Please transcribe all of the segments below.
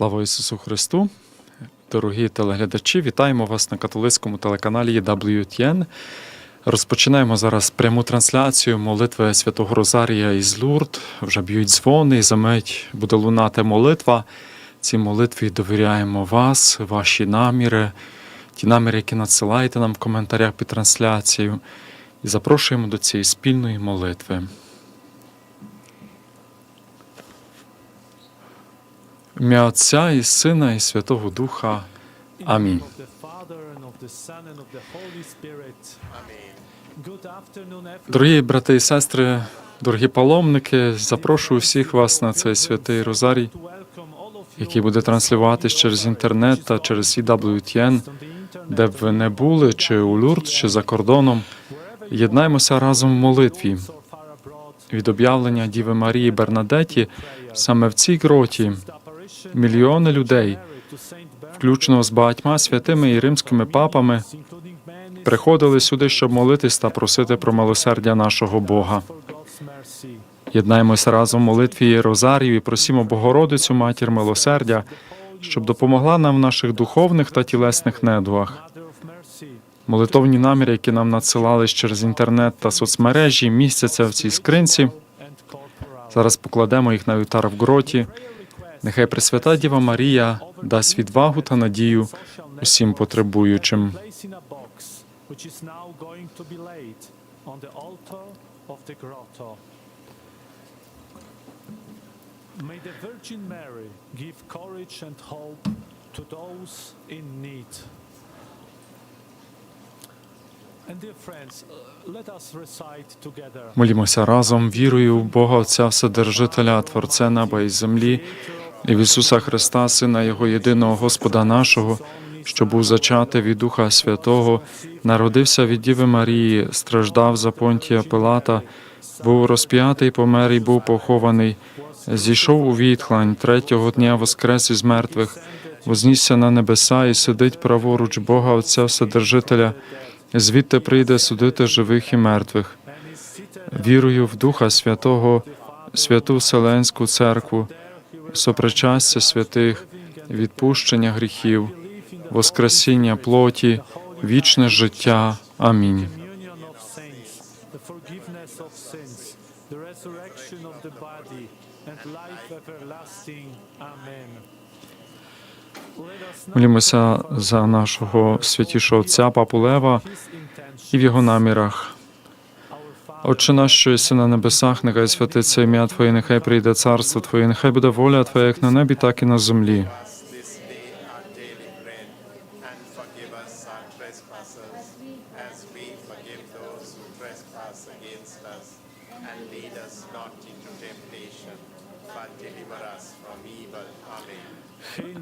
Слава Ісусу Христу! Дорогі телеглядачі, вітаємо вас на католицькому телеканалі WTN. Розпочинаємо зараз пряму трансляцію молитви Святого Розарія із Лурд. Вже б'ють дзвони, і за мить буде лунати молитва. Цій молитві довіряємо вас, ваші наміри, ті наміри, які надсилаєте нам в коментарях під трансляцією. І запрошуємо до цієї спільної молитви. Ім'я Отця і Сина, і Святого Духа. Амінь. Дорогі брати і сестри, дорогі паломники, запрошую всіх вас на цей святий Розарій, To welcome all of you який буде транслюватись через інтернет та через EWTN, де б ви не були, чи у Люрд, чи за кордоном. Єднаймося разом в молитві від об'явлення Діви Марії Бернадеті. Саме в цій гроті мільйони людей, включно з багатьма святими і римськими папами, приходили сюди, щоб молитись та просити про милосердя нашого Бога. Єднаймося разом в молитві Розарію і просімо Богородицю, матір милосердя, щоб допомогла нам в наших духовних та тілесних недугах. Молитовні наміри, які нам надсилались через інтернет та соцмережі, містяться в цій скринці. Зараз покладемо їх на вівтар в гроті. Нехай Пресвята Діва Марія дасть відвагу та надію усім потребуючим. Which is now going to be laid on the altar of the grotto. May the Virgin Mary give courage and hope to those in need. Uh. Молімося разом, вірою в Бога Отця Вседержителя, Творця неба і землі, і в Ісуса Христа, Сина Його єдиного Господа нашого, що був зачатий від Духа Святого, народився від Діви Марії, страждав за понтія Пилата, був розп'ятий, помер і був похований, зійшов у відхлань, третього дня воскрес із мертвих, вознісся на небеса і сидить праворуч Бога Отця Вседержителя, звідти прийде судити живих і мертвих. Вірую в Духа Святого, святу Вселенську церкву, сопричастя святих, відпущення гріхів, воскресіння плоті, вічне життя. Амінь. Молімося за нашого святішого отця Папу Лева і в його намірах. Отче наш, що єси на небесах, нехай святиться ім'я Твоє, нехай прийде царство Твоє, нехай буде воля Твоя як на небі, так і на землі. us this day our daily bread, and forgive us our trespasses, as we forgive those who trespass against us. And lead us not into temptation, but deliver us from evil. Amen. Hail Mary,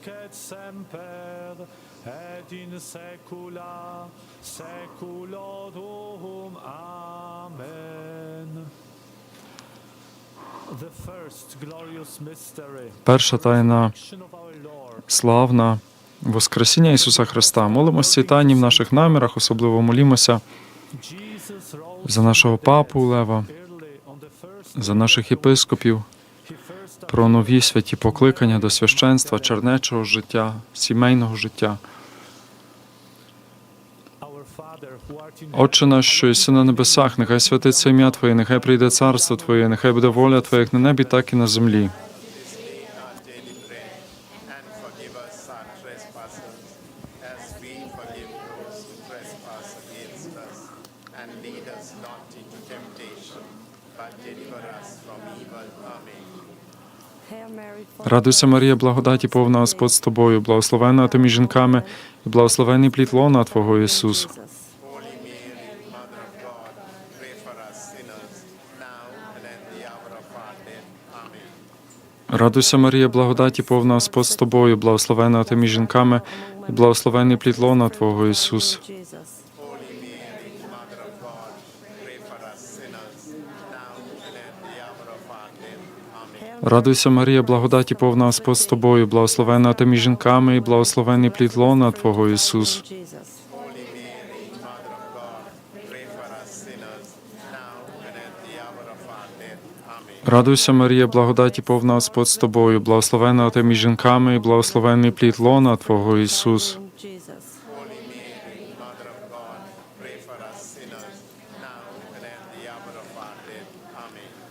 Nunc et semper et in saecula saeculorum. Amen. The first glorious mystery, Перша тайна славна Воскресіння Ісуса Христа. Молимося ці тайні в наших намірах, особливо молімося за нашого папу Лева, за наших єпископів, про нові святі покликання до священства, чернечого життя, сімейного життя. Отче наш, що єси на небесах, нехай святиться ім'я Твоє, нехай прийде царство Твоє, нехай буде воля Твоя як на небі, так і на землі. Радуйся, Марія, благодаті повна Господь з тобою, благословена ти між жінками, і благословений плід лона Твого Ісус. Holy Mary, Mother of God, pray for us sinners, now and at the hour of our death. Amen. Радуйся, Марія, благодаті повна Господь з тобою, благословена ти між жінками, і благословений плід лона Твого Ісус. Holy Mary, Mother of God, pray for us sinners, now and at the hour of our death. Amen. Радуйся, Марія, благодаті повна Господь з тобою, благословена ти між жінками, і благословений плід лона Твого Ісус. Радуйся, Марія, благодаті повна Господь з тобою, благословена ти між жінками, і благословений плід лона Твого Ісус. Holy Mary, Mother of God, pray for us sinners, now and at the hour of our death. Amen.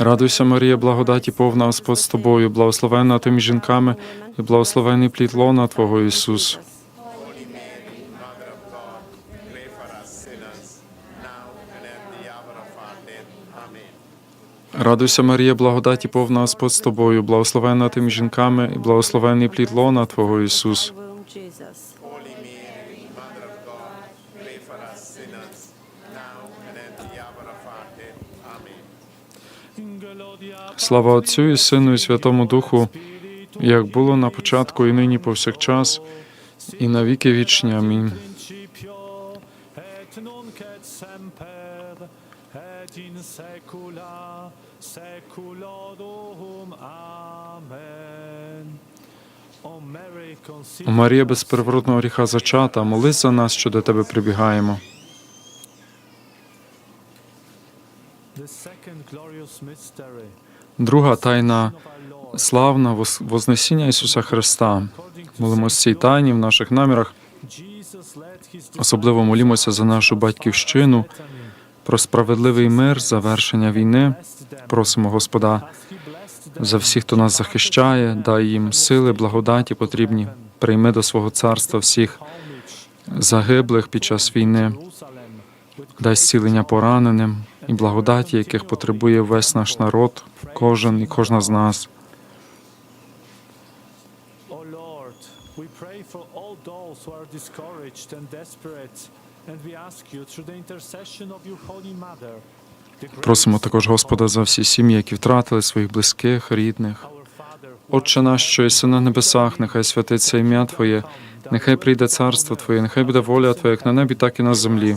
Радуйся, Марія, благодаті повна Господь з тобою, благословена ти жінками, і благословений плід лона Твого Ісус. Радуйся, Марія, благодаті повна Господь з тобою, благословена ти жінками, і благословений плід лона Твого Ісус. Holy Mary, Mother of God, pray for us sinners, now and at the hour of our death. Amen. Gloria Слава Отцю і Сину, і Святому Духу, як було на початку, і нині повсякчас, і на віки вічні. Амінь. О Марія без переворотного гріха зачата, молись за нас, що до тебе прибігаємо. the second glorious mystery Друга тайна славна Вознесіння Ісуса Христа. Молимось цій тайні в наших намірах. Особливо молімося за нашу батьківщину, про справедливий мир, завершення війни. Просимо Господа за всіх, хто нас захищає, дай їм сили, благодаті потрібні. Прийми до свого царства всіх загиблих під час війни, дай зцілення пораненим і благодаті, яких потребує весь наш народ, кожен і кожна з нас. Просимо також Господа за всі сім'ї, які втратили своїх близьких, рідних. Отче наш, що єси на небесах, нехай святиться ім'я Твоє, нехай прийде царство Твоє, нехай буде воля Твоя, як на небі, так і на землі.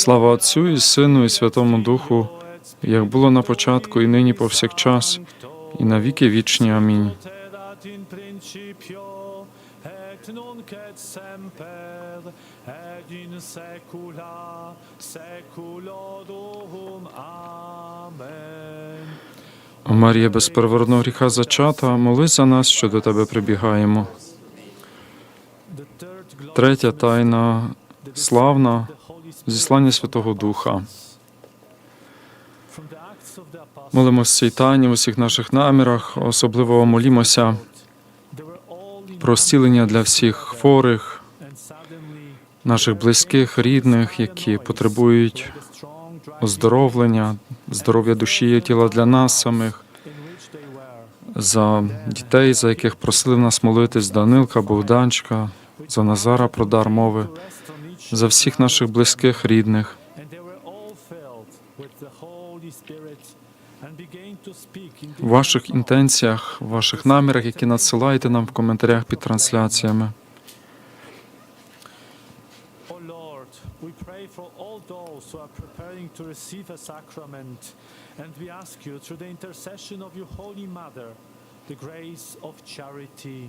Слава Отцю і Сину, і Святому Духу, як було на початку, і нині повсякчас, і на віки вічні. Амінь. О Марія, без первородного гріха зачата, молись за нас, що до тебе прибігаємо. Третя тайна славна зіслання Святого Духа. Молимось цій тайні в усіх наших намірах, особливо молімося про зцілення для всіх хворих, наших близьких, рідних, які потребують оздоровлення, здоров'я душі і тіла для нас самих, за дітей, за яких просили нас молитись Данилка, Богданчика, за Назара про дар мови, за всіх наших близьких, рідних. В ваших інтенціях, в ваших намірах, які надсилаєте нам в коментарях під трансляціями. The grace of charity.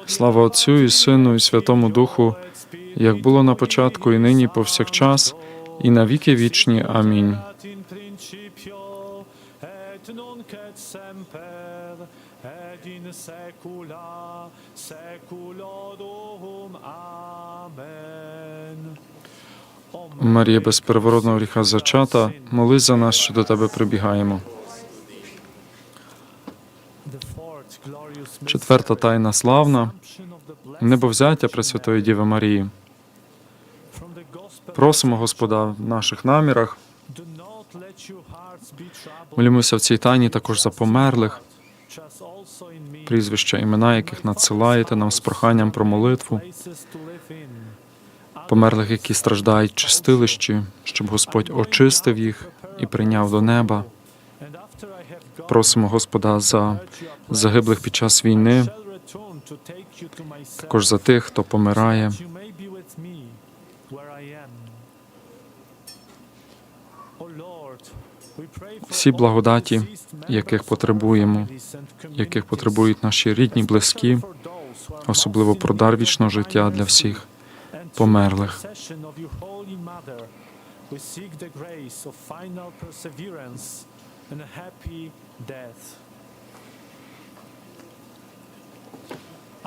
Слава Отцю і Сину, і Святому Духу, як було на початку, і нині, повсякчас, і на віки вічні. Амінь. Марія без переворотного гріха зачата, молись за нас, що до тебе прибігаємо. Четверта тайна славна Assumption of the Blessed небовзяття Пресвятої Діви Марії. Просимо Господа в наших намірах. Молімося в цій тайні також за померлих, прізвища, імена, яких надсилаєте нам з проханням про молитву, померлих, які страждають чистилищі, щоб Господь очистив їх і прийняв до неба. Просимо Господа за загиблих під час війни, також за тих, хто помирає. Всі благодаті, яких потребуємо, яких потребують наші рідні, близькі, особливо про дар вічного життя для всіх померлих. we seek the grace of final perseverance and a happy death. Our Father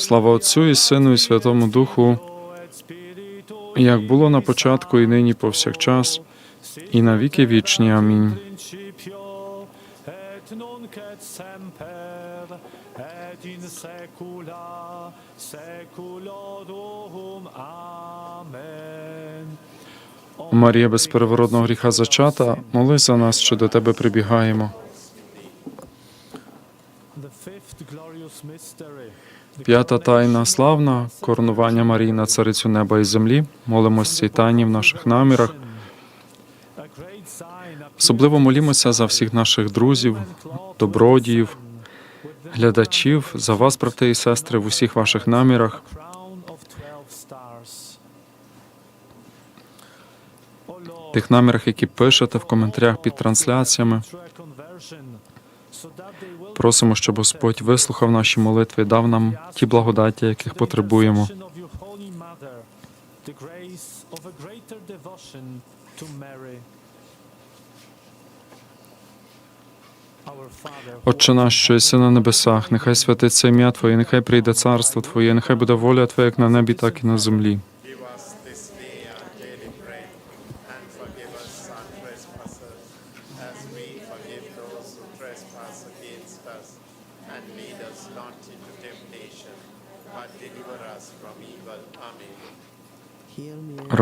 Слава Отцю і Сину, і Святому Духу, як було на початку, і нині повсякчас, і на віки вічні. Амінь. Марія без переворотного гріха зачата, молись за нас, що до тебе прибігаємо. The fifth glorious mystery. П'ята тайна славна, коронування Марії на царицю неба і землі. Молимось цій тайні в наших намірах. Особливо молімося за всіх наших друзів, добродіїв, глядачів, за вас, брати і сестри, в усіх ваших намірах. crown of 12 stars. O Lord, тих намірах, які пишете в коментарях під трансляціями. Просимо, щоб Господь вислухав наші молитви дав нам ті благодаті, яких потребуємо. Отче наш, що єси на небесах, нехай святиться ім'я Твоє, нехай прийде царство Твоє, нехай буде воля Твоя як на небі, так і на землі. Give us this day our daily bread, and forgive us our trespasses, as we forgive those who trespass against us. And lead us not into temptation, but deliver us from evil. Amen.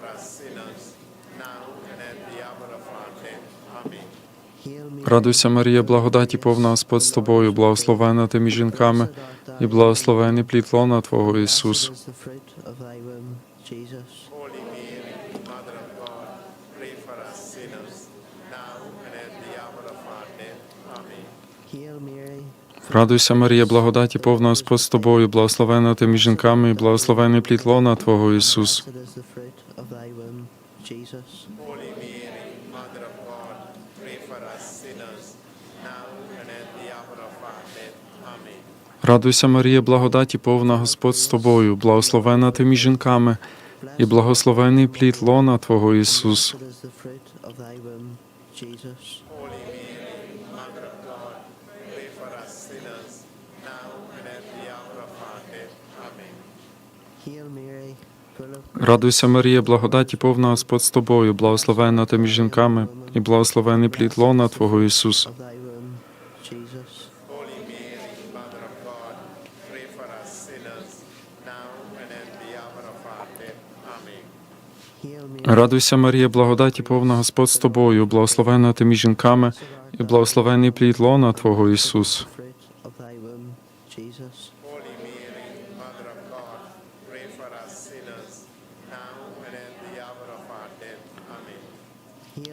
for us sinners, now and at the hour of our death. Amen. Радуйся, Марія, благодаті повна Господь з тобою, благословена ти між жінками, і благословений плід лона Твого Ісус. Радуйся, Марія, благодаті повна Господь з тобою, благословена ти між жінками, і благословений плід лона Твого Ісус. Of thy womb, Jesus. Holy Mary, Mother of God, pray for us sinners, now and at the hour of our death. Amen. Радуйся, Марія, благодаті повна Господь з тобою, благословена ти між жінками, і благословений плід лона Твого Ісус. Hail Mary, Радуйся, Марія, благодаті повна Господь з тобою, благословена ти між жінками, і благословений плід лона Твого Ісус. of thy womb, Jesus. Holy Mary, Mother of God, pray for us sinners, now and at the hour of our death. Amen. Hail Mary, Радуйся, Марія, благодаті повна Господь з тобою, благословена ти між жінками, і благословений плід лона Твого Ісус.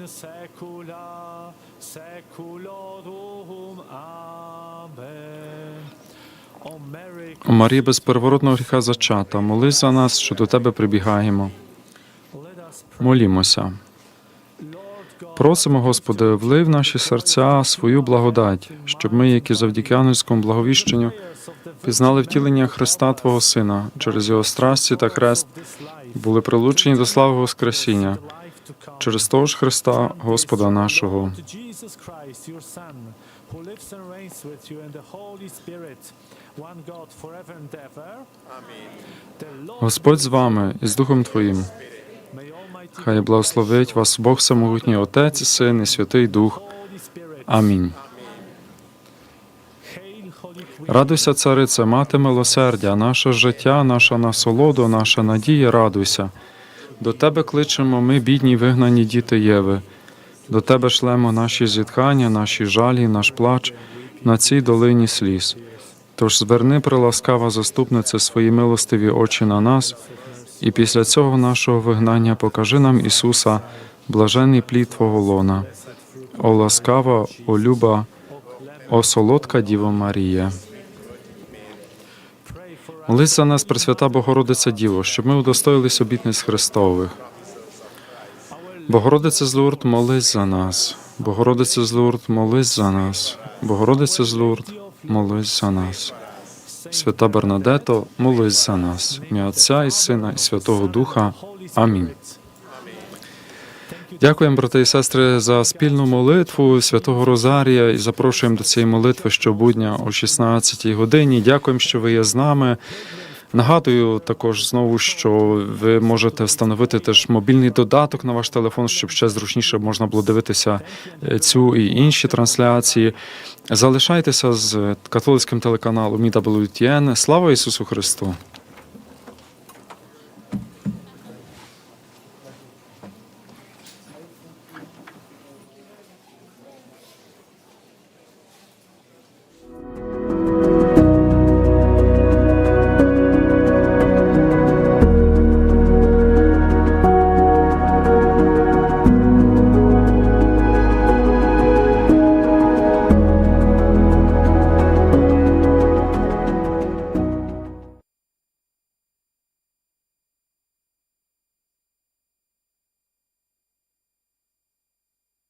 in saecula saeculorum. Amen. О Марія без первородного гріха зачата, молись за нас, що до тебе прибігаємо. Молімося. Просимо, Господи, влив в наші серця свою благодать, щоб ми, які завдяки ангельському благовіщенню, пізнали втілення Христа Твого Сина через його страсті та хрест, були прилучені до слави Воскресіння через того ж Христа, Господа нашого. Господь з вами і з Духом Твоїм. Хай благословить вас Бог Всемогутній Отець, Син і Святий Дух. Амінь. Радуйся, царице, мати милосердя, наше життя, наша насолода, наша надія, радуйся. До тебе кличемо ми, бідні, вигнані діти Єви. До тебе шлемо наші зітхання, наші жалі, наш плач на цій долині сліз. Тож зверни, приласкава заступнице, свої милостиві очі на нас, і після цього нашого вигнання покажи нам Ісуса, блажений плід Твого лона. О ласкава, о люба, о солодка Діво Марія. Молись за нас, Пресвята Богородиця Діво, щоб ми удостоїлись обітниць Христових. Богородиця з Лурд, молись за нас. Богородиця з Лурд, молись за нас. Богородиця з Лурд, молись за нас. Свята Бернадето, молись за нас. Ім'я Отця і Сина, і Святого Духа. Амінь. Дякуємо, брати і сестри, за спільну молитву Святого Розарія і запрошуємо до цієї молитви щобудня о 16-й годині. Дякуємо, що ви є з нами. Нагадую також знову, що ви можете встановити теж мобільний додаток на ваш телефон, щоб ще зручніше можна було дивитися е, цю і інші трансляції. Залишайтеся з католицьким телеканалом EWTN. Слава Ісусу Христу!